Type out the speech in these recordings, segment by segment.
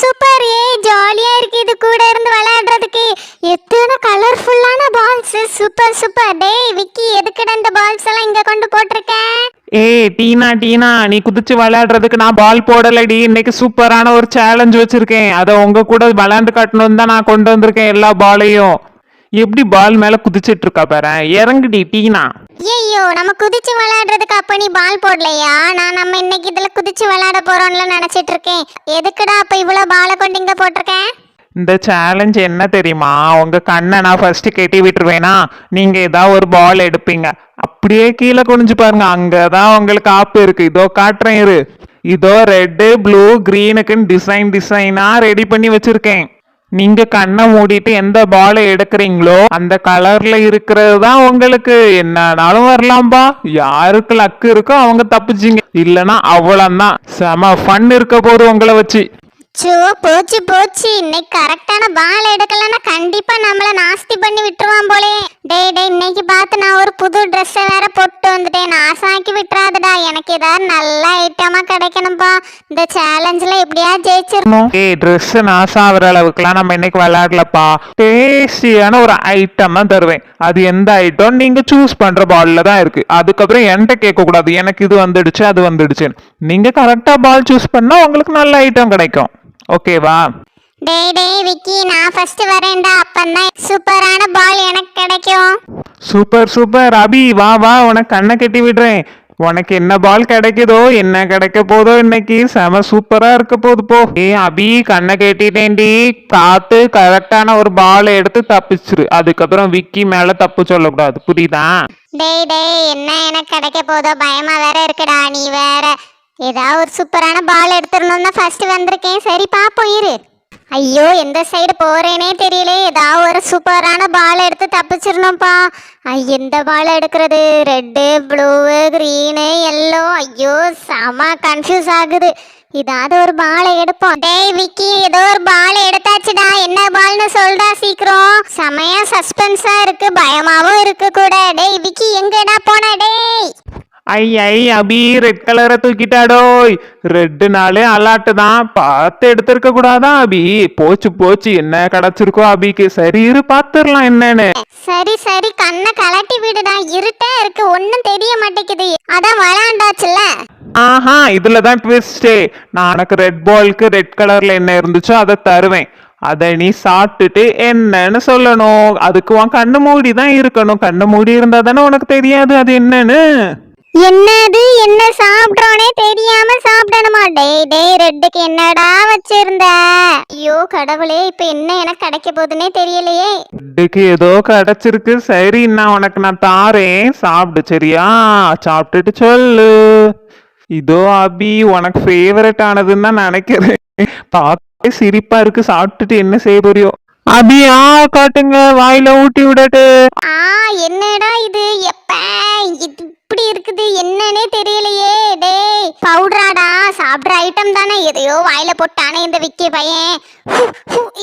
Super ஏ ஜாலியா இருக்கு. இது கூட இருந்து விளையாடுறதுக்கு. எத்தனை கலர்ஃபுல்லான பால்ஸ் சூப்பர் சூப்பர். டேய் விக்கி எதுக்குடா இந்த பால்ஸ் எல்லாம் இங்க கொண்டு போட்டிருக்க? ஏய் டீனா டீனா நீ குதிச்சு விளையாடுறதுக்கு நான் பால் போடலடி. இன்னைக்கு சூப்பரான ஒரு சேலஞ்ச் வச்சிருக்கேன். அதை உங்க கூட விளையாண்டு காட்டணும் தான் நான் கொண்டு வந்திருக்கேன் எல்லா பாலையும் எப்படி பால் மேல குதிச்சிட்டு இருக்கா பாரு. இறங்குடி டீனா. ஐயோ நம்ம குதிச்சு விளையாடுறதுக்கு அப்ப நீ பால் போடலையா? நான் நம்ம இன்னைக்கு இதுல குதிச்சு விளையாட போறோம்ல நினைச்சிட்டு இருக்கேன். எதுக்குடா அப்ப இவ்வளவு பாலை கொண்டு இங்க போட்டிருக்கேன்? இந்த சேலஞ்ச் என்ன தெரியுமா? உங்க கண்ணை நான் ஃபர்ஸ்ட் கெட்டி விட்டுருவேனா? நீங்க ஏதாவது ஒரு பால் எடுப்பீங்க. அப்படியே கீழே குனிஞ்சு பாருங்க. அங்கதான் உங்களுக்கு ஆப்பு இருக்கு. இதோ காட்டுறேன் இரு. இதோ ரெட்டு ப்ளூ க்ரீனுக்குன்னு டிசைன் டிசைனா ரெடி பண்ணி வச்சிருக்கேன். நீங்க கண்ணை மூடிட்டு எந்த பாலை எடுக்கிறீங்களோ அந்த கலர்ல இருக்கிறது தான் உங்களுக்கு. என்னனாலும் வரலாம்பா யாருக்கு லக்கு இருக்கோ அவங்க தப்பிச்சிங்க. இல்லைன்னா அவ்வளோதான் செம ஃபன் இருக்க போது உங்களை வச்சு. சோ போச்சு போச்சு. இன்னைக்கு கரெக்டான பால் எடுக்கலன்னா கண்டிப்பா நம்மள நாஸ்தி பண்ணி விட்டுருவான் போலே. டேய் டேய் இன்னைக்கு பார்த்து நான் ஒரு புது ட்ரெஸ்ஸை வேற போட்டு வந்துட்டேன். நாசாக்கி விட்டுறாதடா. எனக்கு ஏதாவது நல்ல ஐட்டமா கிடைக்கணும்பா. இந்த சேலஞ்சில் எப்படியா ஜெயிச்சிடணும் ஏய் ட்ரெஸ் நாசம் ஆகிற அளவுக்குலாம் நம்ம இன்னைக்கு விளையாடலப்பா. டேஸ்டியான ஒரு ஐட்டம் தான் தருவேன். அது எந்த ஐட்டம் நீங்க சூஸ் பண்ற பால்ல தான் இருக்கு. அதுக்கப்புறம் என்கிட்ட கேட்க கூடாது எனக்கு இது வந்துடுச்சு அது வந்துடுச்சு நீங்க கரெக்டா பால் சூஸ் பண்ணா உங்களுக்கு நல்ல ஐட்டம் கிடைக்கும். ஓகேவா டேய் டேய் விக்கி நான் ஃபர்ஸ்ட் வரேன்டா. அப்பந்தான் சூப்பரான பால் எனக்கு கிடைக்கும். சூப்பர் சூப்பர் அபி வா வா. உனக்கு கண்ணை கட்டி விடுறேன். உனக்கு என்ன பால் கிடைக்குதோ என்ன கிடைக்க போதோ இன்னைக்கு செம சூப்பரா இருக்க போகுது போ. ஏ அபி கண்ணை கட்டிட்டேன்டி. பார்த்து கரெக்டான ஒரு பால் எடுத்து தப்பிச்சிரு. அதுக்கப்புறம் விக்கி மேல தப்பு சொல்லக்கூடாது. புரியுதா? டேய் டேய் என்ன எனக்கு கிடைக்க போதோ பயமா வேற இருக்குடா. நீ வேற ஏதாவது ஒரு சூப்பரான பால் எடுத்துடணும் தான் ஃபஸ்ட்டு வந்திருக்கேன். சரி பார்ப்போம் இரு. ஐயோ எந்த சைடு போகிறேனே தெரியல. ஏதாவது ஒரு சூப்பரான பால் எடுத்து தப்பிச்சிடணும்ப்பா ஐ, எந்த பால் எடுக்கிறது? ரெட்டு ப்ளூ க்ரீனு எல்லோ ஐயோ செம கன்ஃபியூஸ் ஆகுது. ஏதாவது ஒரு பாலை எடுப்போம். டேய் விக்கி ஏதோ ஒரு பால் எடுத்தாச்சுடா. என்ன பால்னு சொல்டா சீக்கிரம். செமையா சஸ்பென்ஸா இருக்கு. பயமாவும் இருக்கு கூட. டேய் விக்கி எங்கடா போன? டேய். ஐ ஐ அபி ரெட் கலரை தூக்கிட்டாடோய். ரெட்டுனாலே அலாட்டு தான். பார்த்து எடுத்திருக்க கூடாதா அபி? போச்சு போச்சு. என்ன கிடைச்சிருக்கோ அபிக்கு? சரி இரு பார்த்துடலாம் என்னன்னு. சரி சரி. கண்ணை கலட்டி விடுடா. இருட்டா இருக்கு. ஒன்னும் தெரிய மாட்டேங்குது. அதான் விளையாண்டாச்சுல ஆஹா இதுல தான் ட்விஸ்டே நான் உனக்கு ரெட் பால்க்கு ரெட் கலர்ல என்ன இருந்துச்சோ அதை தருவேன். அதை நீ சாப்பிட்டுட்டு என்னன்னு சொல்லணும். அதுக்கு உன் கண்ணு மூடி தான் இருக்கணும். கண்ணு மூடி இருந்தா தானே உனக்கு தெரியாது. அது என்னன்னு? என்னது என்ன சாப்பிட்றோனே தெரியாம சாப்பிடணுமா? டேய் டேய் ரெட்டுக்கு என்னடா வச்சிருந்த? ஐயோ கடவுளே இப்ப என்ன எனக்கு கிடைக்க போகுதுன்னே தெரியலையே. இதுக்கு ஏதோ கிடைச்சிருக்கு. சரி நான் உனக்கு நான் தாரேன். சாப்பிடு சரியா? சாப்பிட்டுட்டு சொல்லு. இதோ அபி உனக்கு ஃபேவரட் ஆனதுன்னு தான் நினைக்கிறேன். பார்க்கவே சிரிப்பா இருக்கு. சாப்பிட்டுட்டு என்ன செய்ய போறியோ? அபி ஆ காட்டுங்க. வாயில ஊட்டி விடட்டு. ஆ என்னடா இது எப்ப இது இப்படி இருக்குது என்னன்னே தெரியலையே. டேய் பவுடராடா சாப்பிட்ற ஐட்டம் தானே? எதையோ வாயில போட்டானே இந்த விக்கி பையன்.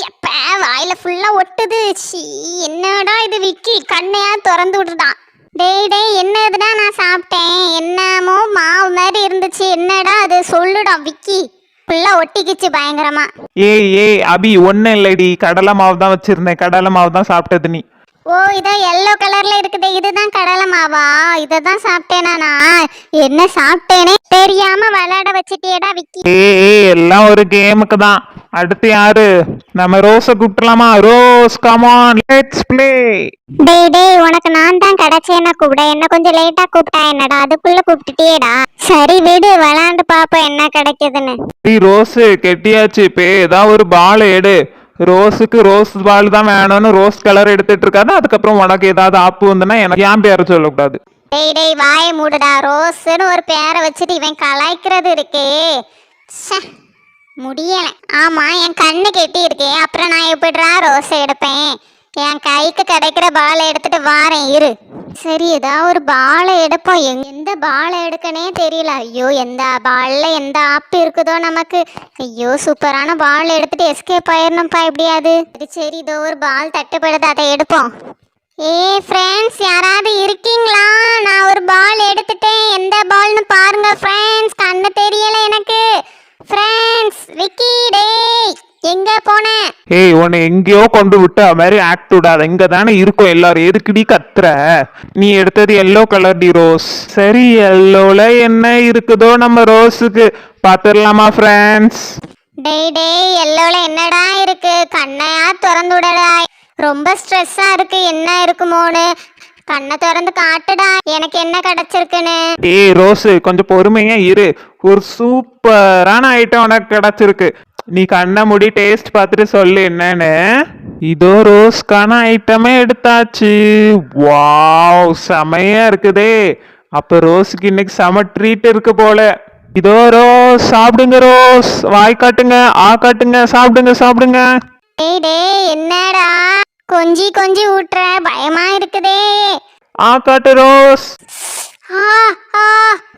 எப்ப? வாயில ஃபுல்லா ஒட்டுது. சீ என்னடா இது விக்கி? கண்ணையா திறந்து விடுறான் டேய் டேய் என்ன இதுடா நான் சாப்பிட்டேன்? என்னமோ மாவு மாதிரி இருந்துச்சு. என்னடா அது? சொல்லுடா விக்கி. ஃபுல்லா ஒட்டிக்கிச்சு பயங்கரமா. ஏய் ஏய் அபி ஒன்னும் இல்லடி. கடலை மாவு தான் வச்சிருந்தேன். கடலை மாவு தான் சாப்பிட்டது நீ. ஓ இதோ எல்லோ கலர்ல இருக்குது. இதுதான் கடலை மாவா? இதை தான் சாப்பிட்டேனா நான்? என்ன சாப்பிட்டேனே தெரியாம விளையாட வச்சிட்டியேடா விக்கி. ஏய் எல்லாம் ஒரு கேமுக்கு தான். அடுத்து யாரு? நம்ம ரோஸை கூப்பிடலாமா? Rose come on let's play டேய் டேய் உனக்கு நான் தான் கிடைச்சேன்னா கூப்பிட. என்ன கொஞ்சம் லேட்டா கூப்பிட்டா என்னடா? அதுக்குள்ள கூப்பிட்டுட்டியேடா. சரி விடு விளையாண்டு பாப்போம் என்ன கிடைக்குதுன்னு. நீ ரோஸ் கெட்டியாச்சு. இப்போ ஏதாவது ஒரு பால் எடு. ரோஸுக்கு ரோஸ் பால் தான் வேணும்னு ரோஸ் கலர் எடுத்துட்டு இருக்காது அதுக்கப்புறம் உனக்கு ஏதாவது ஆப்பு வந்துன்னா எனக்கு ஏன் பேர சொல்லக்கூடாது. டேய் டேய் வாய மூடுடா. ரோஸ்னு ஒரு பேரை வச்சுட்டு இவன் கலாய்க்கிறது இருக்கே. ச்சே முடியல. ஆமா என் கண்ணு கெட்டி இருக்கே அப்புறம் நான் எப்படிடா ரோஸ் எடுப்பேன்? என் கைக்கு கிடைக்கிற பாலை எடுத்துட்டு வாரேன் இரு. சரி ஏதாவது ஒரு பாலை எடுப்போம். எங் எந்த பாலை எடுக்கனே தெரியல. ஐயோ எந்த பாலில் எந்த ஆப் இருக்குதோ நமக்கு. ஐயோ சூப்பரான பால் எடுத்துட்டு எஸ்கேப் ஆயிடணும்ப்பா எப்படியாது? சரி சரி இதோ ஒரு பால் தட்டுப்படுது அதை எடுப்போம். ஏ ஃப்ரெண்ட்ஸ் யாராவது இருக்கீங்களா? நான் ஒரு பால் எடுத்துட்டேன். எந்த பால்னு பாருங்க ஃப்ரெண்ட்ஸ் கண்ணு தெரியல எனக்கு. ஃப்ரெண்ட்ஸ் விக்கி டேய் ஏய் உன்னை எங்கேயோ கொண்டு விட்டு மாதிரி ஆக்ட் விடாத. இங்க தானே இருக்கும் எல்லாரும். எதுக்குடி கத்துற? நீ எடுத்தது எல்லோ கலர் டி ரோஸ் சரி எல்லோல என்ன இருக்குதோ நம்ம ரோஸுக்கு பாத்துடலாமா ஃப்ரெண்ட்ஸ் டேய் டேய் எல்லோல என்னடா இருக்கு? கண்ணையா திறந்து விடடா. ரொம்ப ஸ்ட்ரெஸ்ஸா இருக்கு. என்ன இருக்குமோன்னு கண்ணை திறந்து காட்டுடா. எனக்கு என்ன கிடைச்சிருக்குன்னு? ஏய் ரோஸு கொஞ்சம் பொறுமையா இரு. ஒரு சூப்பரான ஐட்டம் உனக்கு கிடைச்சிருக்கு. நீ கண்ணை மூடி டேஸ்ட் பார்த்துட்டு சொல்லு என்னன்னு. இதோ ரோஸ்க்கான ஐட்டமே எடுத்தாச்சு. வாவ் செமையா இருக்குதே. அப்ப ரோஸுக்கு இன்னைக்கு செம ட்ரீட் இருக்கு போல. இதோ ரோஸ் சாப்பிடுங்க ரோஸ். வாய் காட்டுங்க ஆ காட்டுங்க சாப்பிடுங்க சாப்பிடுங்க. டேய் டேய் என்னடா? கொஞ்சி கொஞ்சி ஊட்டுற பயமா இருக்குதே. ஆ காட்டு ரோஸ்.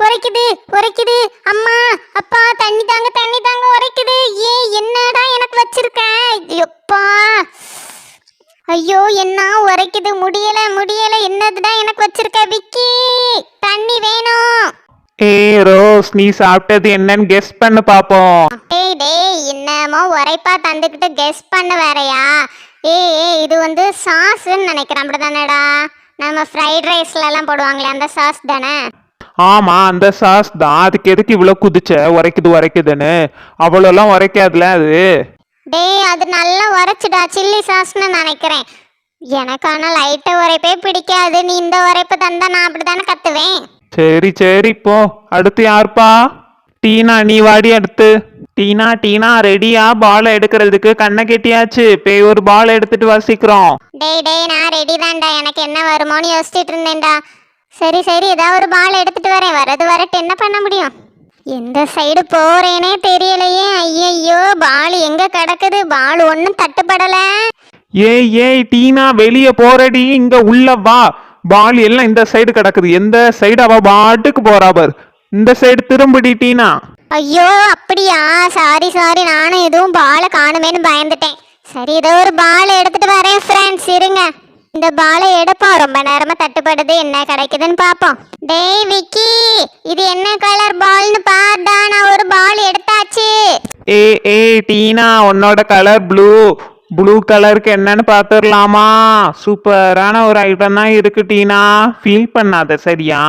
உரைக்குது உரைக்குது. அம்மா அப்பா தண்ணி தாங்க தண்ணி தாங்க உரைக்குது. ஏ என்னடா எனக்கு வச்சிருக்க? எப்பா. ஐயோ என்ன உரைக்குது? முடியல முடியல. என்னதுடா எனக்கு வச்சிருக்க விக்கி? தண்ணி வேணும். ஏய் ரோஸ் நீ சாப்பிட்டது என்னன்னு கெஸ் பண்ணு பாப்போம். டேய் டேய் என்னமோ உரைப்பா தந்துக்கிட்டு கெஸ் பண்ண வேறயா? ஏய் ஏய் இது வந்து சாஸ்ன்னு நினைக்கிறேன் அப்படிதானேடா நம்ம ஃப்ரைட் ரைஸ்ல எல்லாம் போடுவாங்களே அந்த சாஸ் தானே? ஆமா அந்த சாஸ் தான். அதுக்கு எதுக்கு இவ்வளவு குதிச்ச? உரைக்குது உரைக்குதுன்னு. அவ்வளோலாம் உரைக்காதுல அது? டேய் அது நல்லா உரைச்சுடா. சில்லி சாஸ்னு நினைக்கிறேன். எனக்கு ஆனால் லைட்டை உரைப்பே பிடிக்காது. நீ இந்த உரைப்பு தந்தா நான் அப்படிதானே கத்துவேன்? சரி சரி போ. அடுத்து யாருப்பா? டீனா நீ வாடி அடுத்து. டீனா டீனா ரெடியா பால் எடுக்கிறதுக்கு கண்ணை கெட்டியாச்சு. போய் ஒரு பால் எடுத்துட்டு வசிக்கிறோம் டேய் டேய் நான் ரெடி தான்டா. எனக்கு என்ன வருமோன்னு யோசிச்சுட்டு இருந்தேன்டா. சரி சரி ஏதாவது ஒரு பால் எடுத்துட்டு வரேன். வரது வரட்டு என்ன பண்ண முடியும்? எந்த சைடு போறேனே தெரியலையே. ஐயையோ பால் எங்க கிடக்குது? பால் ஒன்றும் தட்டுப்படல. ஏய் ஏய் டீனா வெளியே போறடி. இங்க உள்ள வா. பால் எல்லாம் இந்த சைடு கிடக்குது. எந்த சைடு அவ பாட்டுக்கு போறா பாரு. இந்த சைடு திரும்படி டீனா. ஐயோ அப்படியா? சாரி சாரி நானும் எதுவும் பாலை காணுமேன்னு பயந்துட்டேன். சரி ஏதோ ஒரு பால் எடுத்துட்டு வரேன் ஃப்ரெண்ட்ஸ் இருங்க. இந்த பாலை எடுப்போம். ரொம்ப நேரமா தட்டுப்படுது. என்ன கிடைக்குதுன்னு பார்ப்போம். டேய் விக்கி இது என்ன கலர் பால்னு பார்த்தா நான் ஒரு பால் எடுத்தாச்சு. ஏ ஏ டீனா உன்னோட கலர் ப்ளூ ப்ளூ கலருக்கு என்னன்னு பார்த்துடலாமா? சூப்பரான ஒரு ஐட்டம் தான் இருக்கு டீனா. ஃபீல் பண்ணாத சரியா?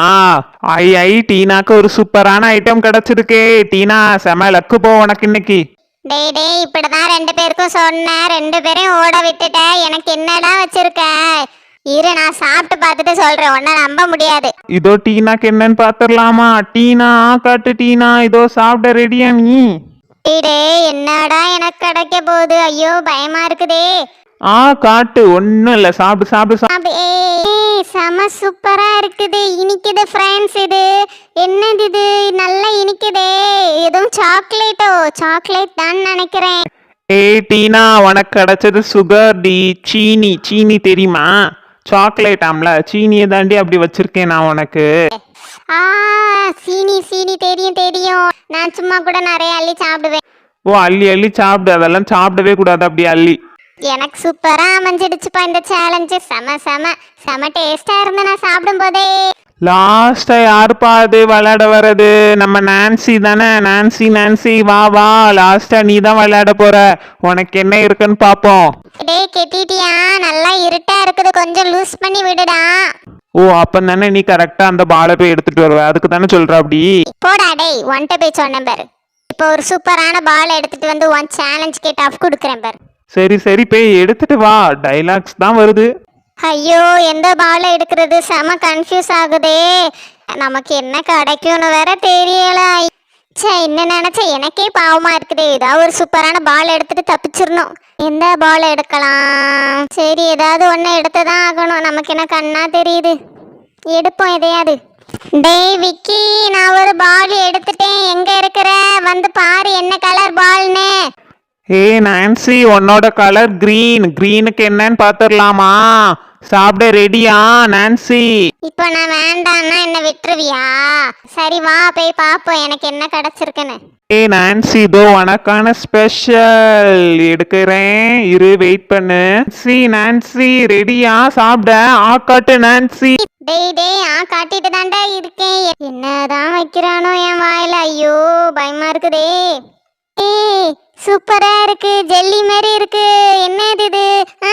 ஐ ஐ டீனாக்கு ஒரு சூப்பரான ஐட்டம் கிடைச்சிருக்கே. டீனா செம லக்கு போ உனக்கு இன்னைக்கு. டேய் டேய் இப்படிதான் ரெண்டு பேருக்கும் சொன்னேன். ரெண்டு பேரையும் ஓட விட்டுட்டேன். எனக்கு என்னடா வச்சிருக்க? இரு நான் சாப்பிட்டு பார்த்துட்டு சொல்றேன். உன்னை நம்ப முடியாது. இதோ டீனாக்கு என்னன்னு பார்த்துடலாமா? டீனா காட்டு டீனா. இதோ சாப்பிட ரெடியா நீ. டேய் என்னடா எனக்கு கிடைக்க போகுது? ஐயோ பயமா இருக்குதே. ஆ காட்டு. ஒன்றும் இல்லை. சாப்பிடு சாப்பிடு சாப்பிடு. அப்படி- ஏய், செம சூப்பரா இருக்குது. இனிக்குது ஃப்ரெண்ட்ஸ் இது. என்னது இது? நல்லா இனிக்குதே. எதுவும் சாக்லேட்டோ சாக்லேட் தான் நினைக்கிறேன். ஏய் டீனா உனக்கு கிடைச்சது சுகர் டி சீனி. சீனி தெரியுமா? சாக்லேட் ஆம்ல. சீனியை தாண்டி அப்படி வச்சிருக்கேன் நான் உனக்கு. ஆ சீனி சீனி தெரியும் தெரியும். நான் சும்மா கூட நிறைய அள்ளி சாப்பிடுவேன். ஓ அள்ளி அள்ளி சாப்பிடு. அதெல்லாம் சாப்பிடவே கூடாது அப்படி அள்ளி. எனக்கு சூப்பரா அமைஞ்சிடுச்சுப்பா இந்த சேலஞ்சு செம செம செம டேஸ்டா இருந்து நான் சாப்பிடும் போதே லாஸ்டா யாருப்பா அது? விளையாட வர்றது? நம்ம நான்சி தானே? நான்சி நான்சி வா வா. லாஸ்டா நீ தான் விளையாட போற. உனக்கு என்ன இருக்குன்னு பாப்போம். டேய் கெட்டிட்டியா? கொஞ்சம் லூஸ் பண்ணி விடுடா. ஓ அப்ப தானே நீ கரெக்டா அந்த பாலை போய் எடுத்துட்டு வருவ. அதுக்கு தானே சொல்ற அப்படி? போடா டேய் ஒன்ட்ட போய் சொன்னேன் பாரு. இப்போ ஒரு சூப்பரான பால் எடுத்துட்டு வந்து ஒன் சேலஞ்ச் கேட் ஆஃப் கொடுக்குறேன் பாரு. சரி சரி போய் எடுத்துட்டு வா. டைலாக்ஸ் தான் வருது. ஐயோ எந்த பால் எடுக்கிறது? செம கன்ஃபியூஸ் ஆகுதே. நமக்கு என்ன கிடைக்கும்னு வேற தெரியல. ச்சே என்ன நினைச்ச? எனக்கே பாவமாக இருக்குது. ஏதாவது ஒரு சூப்பரான பால் எடுத்துட்டு தப்பிச்சிடணும். எந்த பால் எடுக்கலாம். சரி ஏதாவது ஒன்று எடுத்து தான் ஆகணும். நமக்கு என்ன கண்ணா தெரியுது? எடுப்போம் எதையாவது. டேய் விக்கி நான் ஒரு பால் எடுத்துட்டேன். எங்கே இருக்கிற? வந்து பாரு என்ன கலர் பால்னு ஏ நான்சி உன்னோட கலர் கிரீன் கிரீனுக்கு என்னன்னு பாத்துடலாமா சாப்பிட ரெடியா நான்சி? இப்போ நான் வேண்டான்னா என்ன விட்டுருவியா? சரி வா போய் பார்ப்போம் எனக்கு என்ன கிடைச்சிருக்குன்னு. ஏ நான்சி இதோ உனக்கான ஸ்பெஷல் எடுக்கிறேன். இரு வெயிட் பண்ணு. சி நான்சி ரெடியா சாப்பிட. ஆக்காட்டு நான்சி. டேய் டேய் ஆ காட்டிட்டு தாண்டா இருக்கேன். என்னதான் வைக்கிறானோ என் வாயில. ஐயோ பயமா இருக்குதே. ஏய் சூப்பரா இருக்கு ஜெல்லி மாதிரி இருக்கு. என்ன இது? ஆ,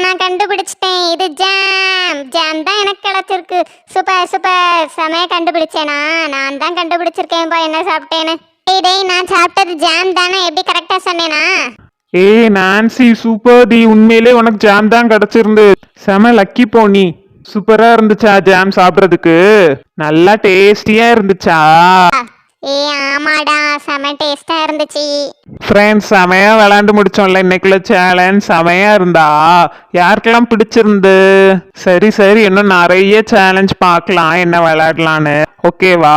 நான் கண்டுபிடிச்சிட்டேன். இது ஜாம். ஜாம் தான் எனக்கு கிடச்சிருக்கு. Super super. செமையா கண்டுபிடிச்சேனா நான். தான் கண்டுபிடிச்சிருக்கேன்பா என்ன சாப்பிட்டேன்னு. டேய் டேய் நான் சாப்பிட்டது ஜாம் தானே? எப்படி கரெக்டா சொன்னேனா? ஏய் நான்சி சூப்பர் டி. உண்மையிலே உனக்கு ஜாம் தான் கிடைச்சிருந்து. செம லக்கி போனி சூப்பரா இருந்துச்சா ஜாம் சாப்பிட்றதுக்கு? நல்லா டேஸ்டியா இருந்துச்சா? ஏ ஆமாடா செம டேஸ்டா இருந்துச்சு. ஃப்ரெண்ட்ஸ் செமையா விளாண்டு முடிச்சோம்ல இன்னைக்குள்ள சேலஞ்ச் செமையா இருந்தா. யாருக்கெல்லாம் பிடிச்சிருந்து? சரி சரி இன்னும் நிறைய சேலஞ்ச் பார்க்கலாம். என்ன விளையாடலான்னு. ஓகேவா